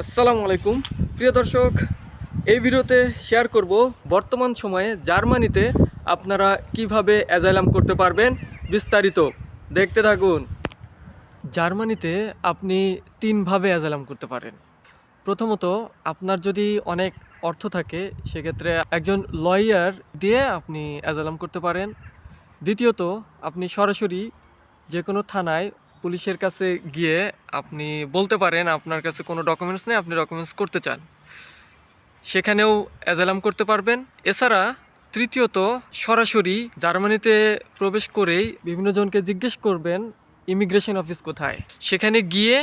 আসসালামু আলাইকুম। প্রিয় দর্শক, এই ভিডিওতে শেয়ার করব বর্তমান সময়ে জার্মানিতে আপনারা কীভাবে অ্যাজাইলাম করতে পারবেন বিস্তারিত। দেখতে থাকুন। জার্মানিতে আপনি তিনভাবে অ্যাজাইলাম করতে পারেন। প্রথমত, আপনার যদি অনেক অর্থ থাকে, সেক্ষেত্রে একজন লয়ার দিয়ে আপনি অ্যাজাইলাম করতে পারেন। দ্বিতীয়ত, আপনি সরাসরি যে কোনো থানায় পুলিশের কাছে গিয়ে আপনি বলতে পারেন আপনার কাছে কোনো ডকুমেন্টস নেই, আপনি ডকুমেন্টস করতে চান। সেখানেও অ্যাজালাম করতে পারবেন। এছাড়া তৃতীয়ত, সরাসরি জার্মানিতে প্রবেশ করেই বিভিন্ন জনকে জিজ্ঞেস করবেন ইমিগ্রেশন অফিস কোথায়? সেখানে গিয়ে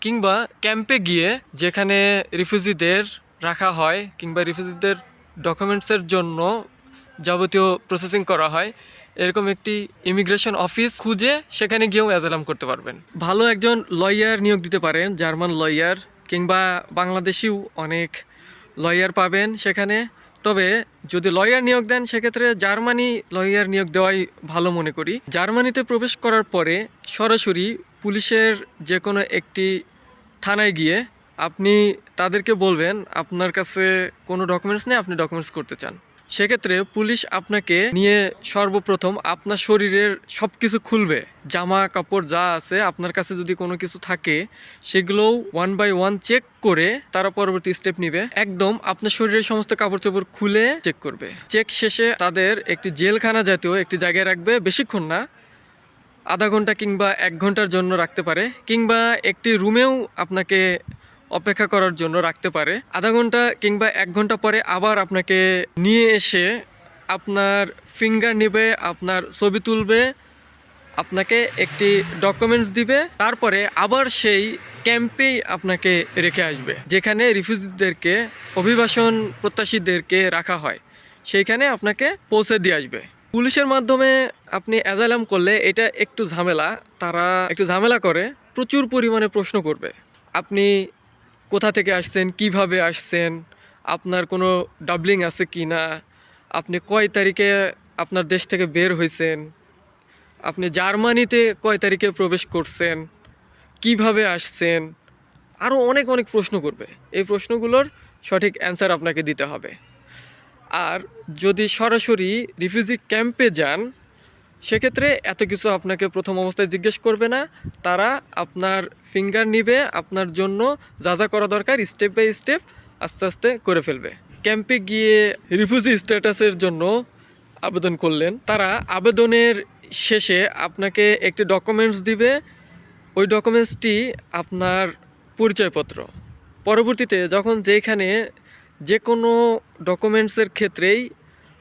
কিংবা ক্যাম্পে গিয়ে যেখানে রিফিউজিদের রাখা হয়, কিংবা রিফিউজিদের ডকুমেন্টসের জন্য যাবতীয় প্রসেসিং করা হয় এরকম একটি ইমিগ্রেশন অফিস খুঁজে সেখানে গিয়েও অ্যাজালাম করতে পারবেন। ভালো একজন লয়ার নিয়োগ দিতে পারেন জার্মান লয়ার কিংবা বাংলাদেশিও অনেক লয়ার পাবেন সেখানে। তবে যদি লয়ার নিয়োগ দেন, সেক্ষেত্রে জার্মানি লয়ার নিয়োগ দেওয়াই ভালো মনে করি। জার্মানিতে প্রবেশ করার পরে সরাসরি পুলিশের যে কোনো একটি থানায় গিয়ে আপনি তাদেরকে বলবেন, আপনার কাছে কোনো ডকুমেন্টস নেই, আপনি ডকুমেন্টস করতে চান। সেক্ষেত্রে পুলিশ আপনাকে নিয়ে সর্বপ্রথম আপনার শরীরের সব কিছু খুলবে। জামা কাপড় যা আছে, আপনার কাছে যদি কোনো কিছু থাকে, সেগুলোও ওয়ান বাই ওয়ান চেক করে তারা পরবর্তী স্টেপ নিবে। একদম আপনার শরীরের সমস্ত কাপড় চোপড় খুলে চেক করবে। চেক শেষে তাদের একটি জেলখানা জাতীয় একটি জায়গায় রাখবে, বেশিক্ষণ না, আধা ঘণ্টা কিংবা এক ঘণ্টার জন্য রাখতে পারে। কিংবা একটি রুমেও আপনাকে অপেক্ষা করার জন্য রাখতে পারে। আধা ঘণ্টা কিংবা এক ঘণ্টা পরে আবার আপনাকে নিয়ে এসে আপনার ফিঙ্গার নেবে, আপনার ছবি তুলবে, আপনাকে একটি ডকুমেন্টস দিবে, তারপরে আবার সেই ক্যাম্পেই আপনাকে রেখে আসবে, যেখানে রিফিউজিদেরকে অভিবাসন প্রত্যাশীদেরকে রাখা হয়। সেইখানে আপনাকে পৌঁছে দিয়ে আসবে। পুলিশের মাধ্যমে আপনি অ্যাজাইলাম করলে এটা একটু ঝামেলা, তারা একটু ঝামেলা করে, প্রচুর পরিমাণে প্রশ্ন করবে। আপনি কোথা থেকে আসছেন, কীভাবে আসছেন, আপনার কোনো ডাবলিং আছে কি না, আপনি কয় তারিখে আপনার দেশ থেকে বের হয়েছেন আপনি জার্মানিতে কয় তারিখে প্রবেশ করছেন, কীভাবে আসছেন আরও অনেক অনেক প্রশ্ন করবে। এই প্রশ্নগুলোর সঠিক অ্যান্সার আপনাকে দিতে হবে। আর যদি সরাসরি রিফিউজি ক্যাম্পে যান সেক্ষেত্রে এত কিছু আপনাকে প্রথম অবস্থায় জিজ্ঞেস করবে না। তারা আপনার ফিঙ্গার নিবে, আপনার জন্য যা যা করা দরকার স্টেপ বাই স্টেপ আস্তে আস্তে করে ফেলবে। ক্যাম্পে গিয়ে রিফিউজি স্ট্যাটাসের জন্য আবেদন করলেন। তারা আবেদনের শেষে আপনাকে একটি ডকুমেন্টস দিবে। ওই ডকুমেন্টসটি আপনার পরিচয়পত্র। পরবর্তীতে যখন যেখানে যে কোনো ডকুমেন্টসের ক্ষেত্রেই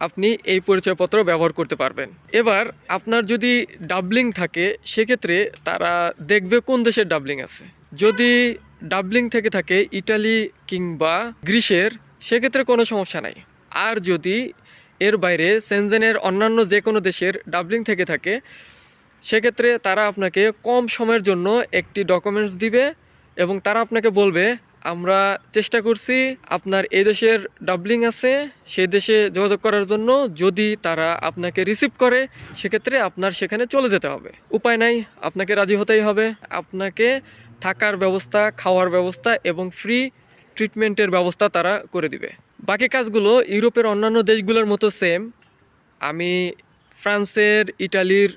আপনি এই পরিচয়পত্র ব্যবহার করতে পারবেন। এবার আপনার যদি ডাবলিং থাকে, সেক্ষেত্রে তারা দেখবে কোন দেশের ডাবলিং আছে। যদি ডাবলিং থেকে থাকে ইটালি কিংবা গ্রিসের, সেক্ষেত্রে কোনো সমস্যা নাই। আর যদি এর বাইরে সেনজেনের অন্যান্য যে কোনো দেশের ডাবলিং থেকে থাকে, সেক্ষেত্রে তারা আপনাকে কম সময়ের জন্য একটি ডকুমেন্টস দিবে এবং তারা আপনাকে বলবে আমরা চেষ্টা করছি আপনার এই দেশের ডাবলিং আছে, সেই দেশে যোগাযোগ করার জন্য যদি তারা আপনাকে রিসিভ করে, সেক্ষেত্রে আপনার সেখানে চলে যেতে হবে। উপায় নাই, আপনাকে রাজি হতেই হবে। আপনাকে থাকার ব্যবস্থা, খাওয়ার ব্যবস্থা এবং ফ্রি ট্রিটমেন্টের ব্যবস্থা তারা করে দিবে। বাকি কাজগুলো ইউরোপের অন্যান্য দেশগুলোর মতো সেম আমি ফ্রান্সের, ইটালির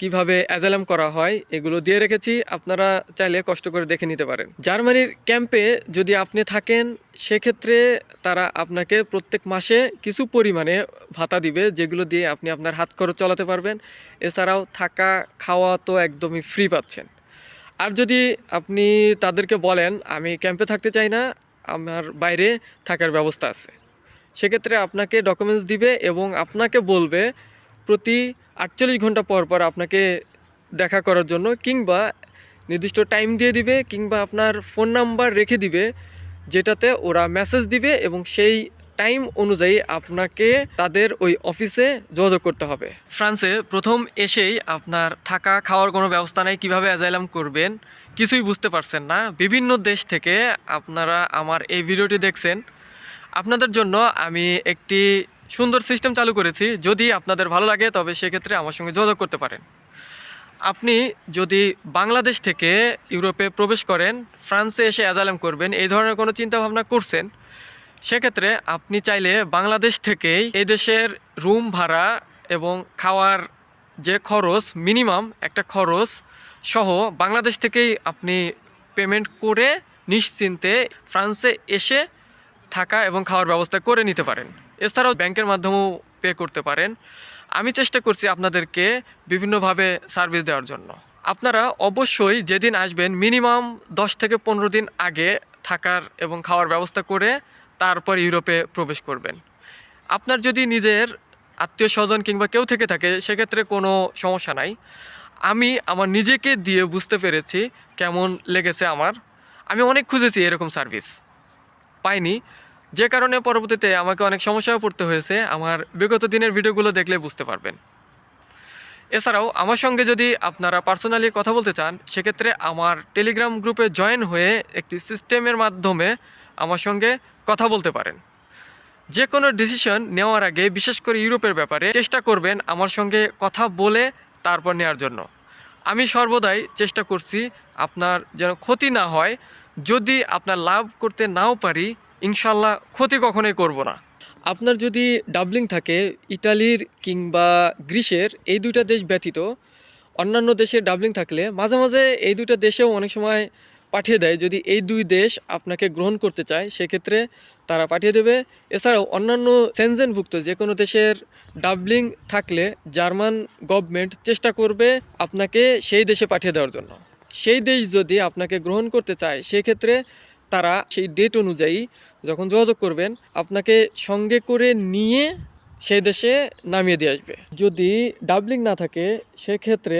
কীভাবে অ্যাজালাম করা হয়, এগুলো দিয়ে রেখেছি। আপনারা চাইলে কষ্ট করে দেখে নিতে পারেন। জার্মানির ক্যাম্পে যদি আপনি থাকেন, সেক্ষেত্রে তারা আপনাকে প্রত্যেক মাসে কিছু পরিমাণে ভাতা দিবে, যেগুলো দিয়ে আপনি আপনার হাত খরচ চালাতে পারবেন। এছাড়াও থাকা, খাওয়া তো একদমই ফ্রি পাচ্ছেন। আর যদি আপনি তাদেরকে বলেন, আমি ক্যাম্পে থাকতে চাই না, আমার বাইরে থাকার ব্যবস্থা আছে। সেক্ষেত্রে আপনাকে ডকুমেন্টস দিবে এবং আপনাকে বলবে, প্রতি আটচল্লিশ ঘণ্টা পর পর আপনাকে দেখা করার জন্য কিংবা নির্দিষ্ট টাইম দিয়ে দিবে কিংবা আপনার ফোন নাম্বার রেখে দিবে, যেটাতে ওরা মেসেজ দিবে এবং সেই টাইম অনুযায়ী আপনাকে তাদের ওই অফিসে যোগাযোগ করতে হবে। ফ্রান্সে প্রথম এসেই আপনার থাকা খাওয়ার কোনো ব্যবস্থা নেই, কীভাবে অ্যাজাইলাম করবেন কিছুই বুঝতে পারছেন না। বিভিন্ন দেশ থেকে আপনারা আমার এই ভিডিওটি দেখছেন। আপনাদের জন্য আমি একটি সুন্দর সিস্টেম চালু করেছি। যদি আপনাদের ভালো লাগে, তবে সেক্ষেত্রে আমার সঙ্গে যোগাযোগ করতে পারেন। আপনি যদি বাংলাদেশ থেকে ইউরোপে প্রবেশ করেন, ফ্রান্সে এসে অ্যাজালাম করবেন, এই ধরনের কোনো চিন্তা ভাবনা করছেন, সেক্ষেত্রে আপনি চাইলে বাংলাদেশ থেকেই এই দেশের রুম ভাড়া এবং খাওয়ার যে খরচ মিনিমাম একটা খরচ সহ বাংলাদেশ থেকেই আপনি পেমেন্ট করে নিশ্চিন্তে ফ্রান্সে এসে থাকা এবং খাওয়ার ব্যবস্থা করে নিতে পারেন। এছাড়াও ব্যাংকের মাধ্যমেও পে করতে পারেন। আমি চেষ্টা করছি আপনাদেরকে বিভিন্নভাবে সার্ভিস দেওয়ার জন্য। আপনারা অবশ্যই যেদিন আসবেন মিনিমাম দশ থেকে পনেরো দিন আগে থাকার এবং খাওয়ার ব্যবস্থা করে তারপর ইউরোপে প্রবেশ করবেন। আপনার যদি নিজের আত্মীয় স্বজন কিংবা কেউ থেকে থাকে, সেক্ষেত্রে কোনো সমস্যা নাই। আমি আমার নিজেকে দিয়ে বুঝতে পেরেছি কেমন লেগেছে আমার। আমি অনেক খুঁজেছি এরকম সার্ভিস। পাইনি। যে কারণে পরবর্তীতে আমাকে অনেক সমস্যায় পড়তে হয়েছে, আমার বিগত দিনের ভিডিওগুলো দেখলে বুঝতে পারবেন। এছাড়াও, আমার সঙ্গে যদি আপনারা পার্সোনালি কথা বলতে চান, সেক্ষেত্রে আমার টেলিগ্রাম গ্রুপে জয়েন হয়ে একটি সিস্টেমের মাধ্যমে আমার সঙ্গে কথা বলতে পারেন। যে কোনো ডিসিশন নেওয়ার আগে, বিশেষ করে ইউরোপের ব্যাপারে, চেষ্টা করবেন আমার সঙ্গে কথা বলে তারপর নেওয়ার জন্য। আমি সর্বদাই চেষ্টা করছি আপনার যেন ক্ষতি না হয়। যদি আপনার লাভ করতে নাও পারি ইনশাল্লাহ ক্ষতি কখনোই করব না। আপনার যদি ডাবলিং থাকে ইটালির কিংবা গ্রিসের, এই দুইটা দেশ ব্যতীত অন্যান্য দেশের ডাবলিং থাকলে মাঝে মাঝে এই দুইটা দেশেও অনেক সময় পাঠিয়ে দেয়। যদি এই দুই দেশ আপনাকে গ্রহণ করতে চায়, সেক্ষেত্রে তারা পাঠিয়ে দেবে। এছাড়াও অন্যান্য সেনজেনভুক্ত যে কোনো দেশের ডাবলিং থাকলে জার্মান গভর্নমেন্ট চেষ্টা করবে আপনাকে সেই দেশে পাঠিয়ে দেওয়ার জন্য। সেই দেশ যদি আপনাকে গ্রহণ করতে চায়, সেক্ষেত্রে তারা সেই ডেট অনুযায়ী যখন যোগাযোগ করবেন, আপনাকে সঙ্গে করে নিয়ে সেই দেশে নামিয়ে দিয়ে আসবে। যদি ডাবলিং না থাকে, সেক্ষেত্রে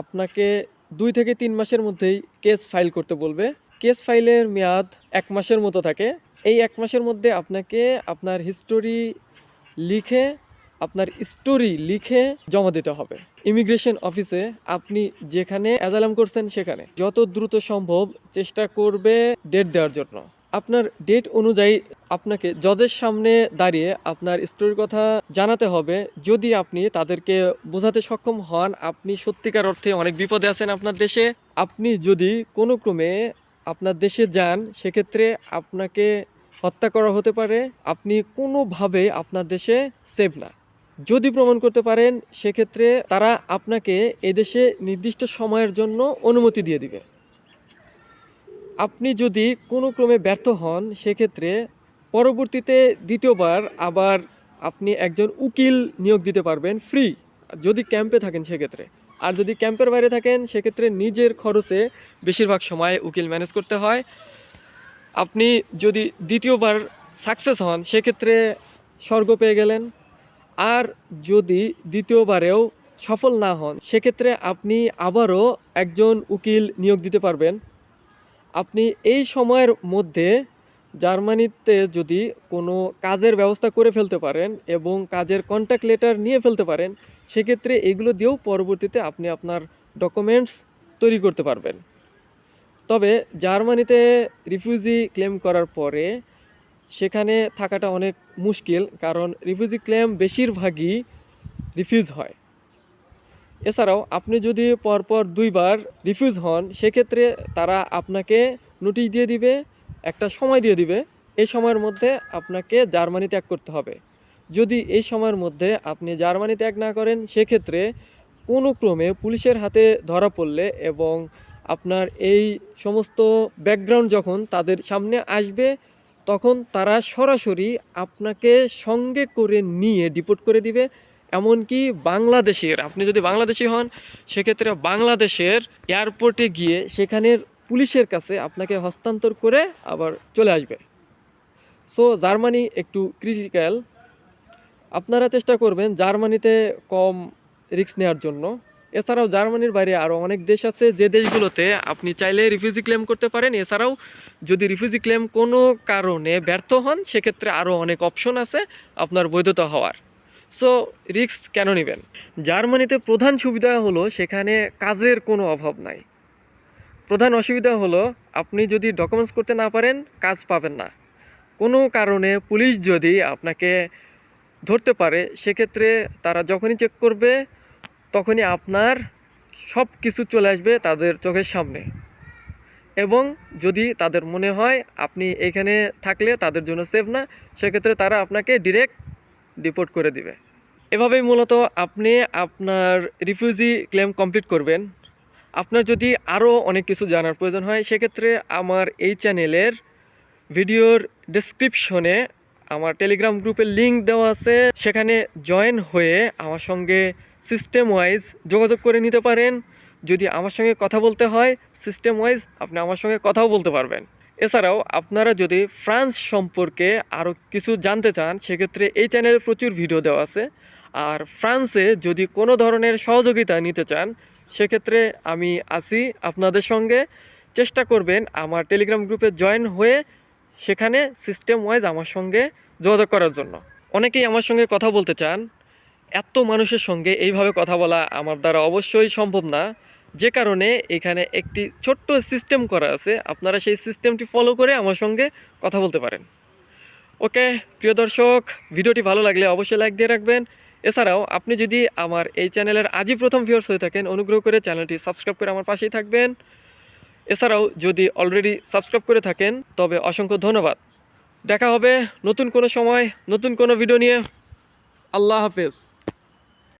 আপনাকে দুই থেকে তিন মাসের মধ্যেই কেস ফাইল করতে বলবে। কেস ফাইলের মেয়াদ এক মাসের মতো থাকে। এই এক মাসের মধ্যে আপনাকে আপনার হিস্টোরি লিখে আপনার স্টোরি লিখে জমা দিতে হবে। ইমিগ্রেশন অফিসে আপনি যেখানে অ্যাজালাম করছেন সেখানে। যত দ্রুত সম্ভব চেষ্টা করবে ডেট দেওয়ার জন্য। আপনার ডেট অনুযায়ী আপনাকে জজের সামনে দাঁড়িয়ে আপনার স্টোরির কথা জানাতে হবে। যদি আপনি তাদেরকে বোঝাতে সক্ষম হন, আপনি সত্যিকার অর্থে অনেক বিপদে আছেন আপনার দেশে। আপনি যদি কোনো ক্রমে আপনার দেশে যান, সেক্ষেত্রে আপনাকে হত্যা করা হতে পারে। আপনি কোনোভাবে আপনার দেশে সেফ না। যদি প্রমাণ করতে পারেন, সেক্ষেত্রে তারা আপনাকে এদেশে নির্দিষ্ট সময়ের জন্য অনুমতি দিয়ে দিবে। আপনি যদি কোনো ক্রমে ব্যর্থ হন, সেক্ষেত্রে পরবর্তীতে দ্বিতীয়বার আবার আপনি একজন উকিল নিয়োগ দিতে পারবেন, ফ্রি, যদি ক্যাম্পে থাকেন সেক্ষেত্রে। আর যদি ক্যাম্পের বাইরে থাকেন, সেক্ষেত্রে নিজের খরচে বেশিরভাগ সময় উকিল ম্যানেজ করতে হয়। আপনি যদি দ্বিতীয়বার সাকসেস হন, সেক্ষেত্রে স্বর্গ পেয়ে গেলেন। আর যদি দ্বিতীয়বারেও সফল না হন, সেক্ষেত্রে আপনি আবারও একজন উকিল নিয়োগ দিতে পারবেন। আপনি এই সময়ের মধ্যে জার্মানিতে যদি কোনো কাজের ব্যবস্থা করে ফেলতে পারেন এবং কাজের কন্ট্যাক্ট লেটার নিয়ে ফেলতে পারেন, সেক্ষেত্রে এগুলো দিয়েও পরবর্তীতে আপনি আপনার ডকুমেন্টস তৈরি করতে পারবেন। তবে জার্মানিতে রিফিউজি ক্লেম করার পরে সেখানে থাকাটা অনেক মুশকিল, কারণ রিফিউজি ক্লেম বেশিরভাগই রিফিউজ হয়। এছাড়াও আপনি যদি পরপর দুইবার রিফিউজ হন, সেক্ষেত্রে তারা আপনাকে নোটিশ দিয়ে দিবে, একটা সময় দিয়ে দিবে। এই সময়ের মধ্যে আপনাকে জার্মানি ত্যাগ করতে হবে। যদি এই সময়ের মধ্যে আপনি জার্মানি ত্যাগ না করেন, সেক্ষেত্রে কোনো ক্রমে পুলিশের হাতে ধরা পড়লে এবং আপনার এই সমস্ত ব্যাকগ্রাউন্ড যখন তাদের সামনে আসবে তখন তারা সরাসরি আপনাকে সঙ্গে করে নিয়ে ডিপোর্ট করে দিবে। এমনকি বাংলাদেশের, আপনি যদি বাংলাদেশি হন, সেক্ষেত্রে বাংলাদেশের এয়ারপোর্টে গিয়ে সেখানের পুলিশের কাছে আপনাকে হস্তান্তর করে আবার চলে আসবে। সো জার্মানি একটু ক্রিটিক্যাল আপনারা চেষ্টা করবেন জার্মানিতে কম রিস্ক নেওয়ার জন্য। এছাড়াও জার্মানির বাইরে আরও অনেক দেশ আছে যে দেশগুলোতে আপনি চাইলে রিফিউজি ক্লেম করতে পারেন। এছাড়াও যদি রিফিউজি ক্লেম কোনো কারণে ব্যর্থ হন, সেক্ষেত্রে আরও অনেক অপশন আছে আপনার বৈধতা হওয়ার। সো রিস্ক কেন নেবেন? জার্মানিতে প্রধান সুবিধা হলো সেখানে কাজের কোনো অভাব নাই। প্রধান অসুবিধা হলো আপনি যদি ডকুমেন্টস করতে না পারেন, কাজ পাবেন না। কোনো কারণে পুলিশ যদি আপনাকে ধরতে পারে, সেক্ষেত্রে তারা যখনই চেক করবে তখনই আপনার সব কিছু চলে আসবে তাদের চোখের সামনে। এবং যদি তাদের মনে হয় আপনি এখানে থাকলে তাদের জন্য সেফ না, সেক্ষেত্রে তারা আপনাকে ডিরেক্ট ডিপোর্ট করে দিবে। এভাবেই মূলত আপনি আপনার রিফিউজি ক্লেম কমপ্লিট করবেন। আপনার যদি আরও অনেক কিছু জানার প্রয়োজন হয়, সেক্ষেত্রে আমার এই চ্যানেলের ভিডিওর ডেসক্রিপশনে আমার টেলিগ্রাম গ্রুপের লিংক দেওয়া আছে। সেখানে জয়েন হয়ে আমার সঙ্গে সিস্টেম ওয়াইজ যোগাযোগ করে নিতে পারেন। যদি আমার সঙ্গে কথা বলতে হয় সিস্টেম ওয়াইজ আপনি আমার সঙ্গে কথাও বলতে পারবেন। এছাড়াও আপনারা যদি ফ্রান্স সম্পর্কে আরও কিছু জানতে চান, সেক্ষেত্রে এই চ্যানেলে প্রচুর ভিডিও দেওয়া আছে। আর ফ্রান্সে যদি কোনো ধরনের সহযোগিতা নিতে চান, সেক্ষেত্রে আমি আছি আপনাদের সঙ্গে। চেষ্টা করবেন আমার টেলিগ্রাম গ্রুপে জয়েন হয়ে সেখানে সিস্টেম ওয়াইজ আমার সঙ্গে যোগাযোগ করার জন্য। অনেকেই আমার সঙ্গে কথা বলতে চান এত মানুষের সঙ্গে এইভাবে কথা বলা আমার দ্বারা অবশ্যই সম্ভব না। যে কারণে এখানে একটি ছোট্ট সিস্টেম করা আছে। আপনারা সেই সিস্টেমটি ফলো করে আমার সঙ্গে কথা বলতে পারেন। ওকে, প্রিয় দর্শক, ভিডিওটি ভালো লাগলে অবশ্যই লাইক দিয়ে রাখবেন। এছাড়াও আপনি যদি আমার এই চ্যানেলের আজই প্রথম ভিউয়ার্স হয়ে থাকেন, অনুগ্রহ করে চ্যানেলটি সাবস্ক্রাইব করে আমার পাশেই থাকবেন। এছাড়াও যদি অলরেডি সাবস্ক্রাইব করে থাকেন, তবে অসংখ্য ধন্যবাদ। দেখা হবে নতুন কোনো সময়, নতুন কোনো ভিডিও নিয়ে। আল্লাহ হাফেজ।